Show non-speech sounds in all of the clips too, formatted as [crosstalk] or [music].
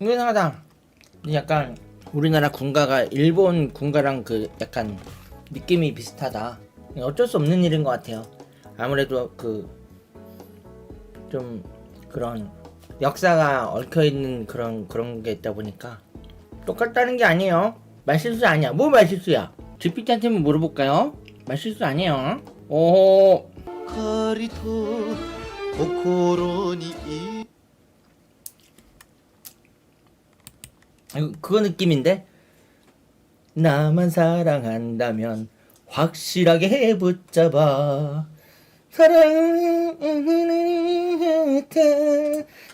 은근하다. 약간 우리나라 군가가 일본 군가랑 그 약간 느낌이 비슷하다. 어쩔 수 없는 일인 것 같아요. 아무래도 그 좀 그런 역사가 얽혀 있는 그런 그런 게 있다 보니까 똑같다는 게 아니에요. 말실수 아니야. 뭐 말실수야? GPT한테 만 물어볼까요? 말실수 아니에요. 오. 그거 느낌인데? 나만 사랑한다면 확실하게 붙잡아. 사랑은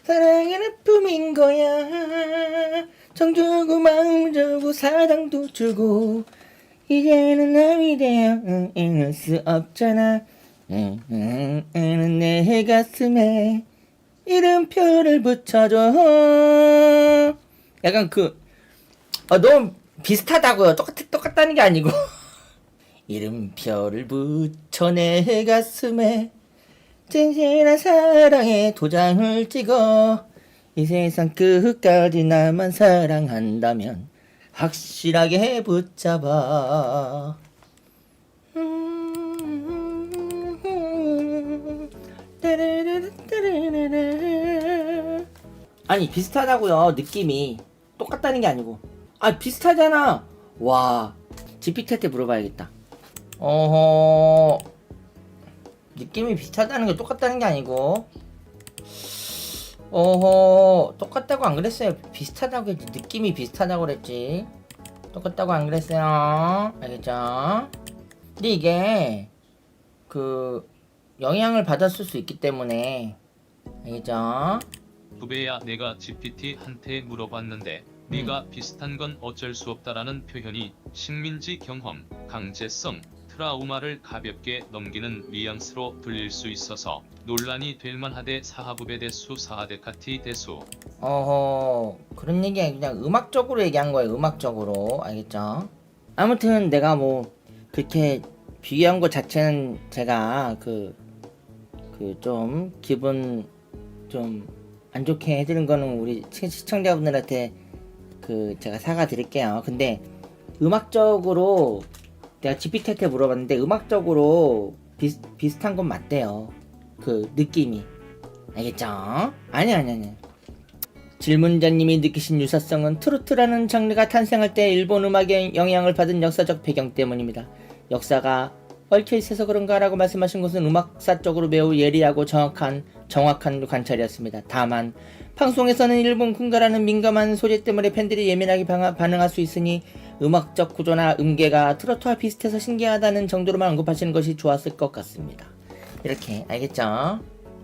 사랑은 아픔인 거야. 정 주고 마음 주고 사랑도 주고. 이제는 남이 되어 있을 수 없잖아. 응, 내 가슴에 이름표를 붙여줘 약간 그 아, 너무 비슷하다고요. 똑같 똑같다는 게 아니고 [laughs] 이름표를 붙여 내 가슴에 진실한 사랑의 도장을 찍어 이 세상 끝까지 나만 사랑한다면 확실하게 붙잡아. [laughs] 아니 비슷하다고요 느낌이 똑같다는 게 아니고. 아 비슷하잖아. 와 GPT한테 물어봐야겠다. 어허. 느낌이 비슷하다는 게 똑같다는 게 아니고. 어허. 똑같다고 안 그랬어요. 비슷하다고 했지. 느낌이 비슷하다고 그랬지. 똑같다고 안 그랬어요. 알겠죠? 근데 이게 그 영향을 받았을 수 있기 때문에. 알겠죠? 부배야 내가 GPT한테 물어봤는데 네가 비슷한 건 어쩔 수 없다라는 표현이 식민지 경험, 강제성, 트라우마를 가볍게 넘기는 뉘앙스로 들릴 수 있어서 논란이 될 만하대 사하부배 대수 사하데카티 대수. 어허 그런 얘기 아니고 그냥 음악적으로 얘기한 거예요 음악적으로. 알겠죠? 아무튼 내가 뭐 그렇게 비교한 것 자체는 제가 그 그 좀 기분 좀 안 좋게 해드린 거는 우리 시- 시청자분들한테 그 제가 사과 드릴게요 근데 음악적으로 내가 GPT한테 물어봤는데 음악적으로 비슷, 비슷한 건 맞대요 그 느낌이 알겠죠? 아니 아니 아니 질문자님이 느끼신 유사성은 트로트라는 장르가 탄생할 때 일본 음악의 영향을 받은 역사적 배경 때문입니다. 역사가 얽혀 있어서 그런가라고 말씀하신 것은 음악사적으로 매우 예리하고 정확한 정확한 관찰이었습니다. 다만 방송에서는 일본 군가라는 민감한 소재 때문에 팬들이 예민하게 반응할 수 있으니 음악적 구조나 음계가 트로트와 비슷해서 신기하다는 정도로만 언급하시는 것이 좋았을 것 같습니다. 이렇게 알겠죠?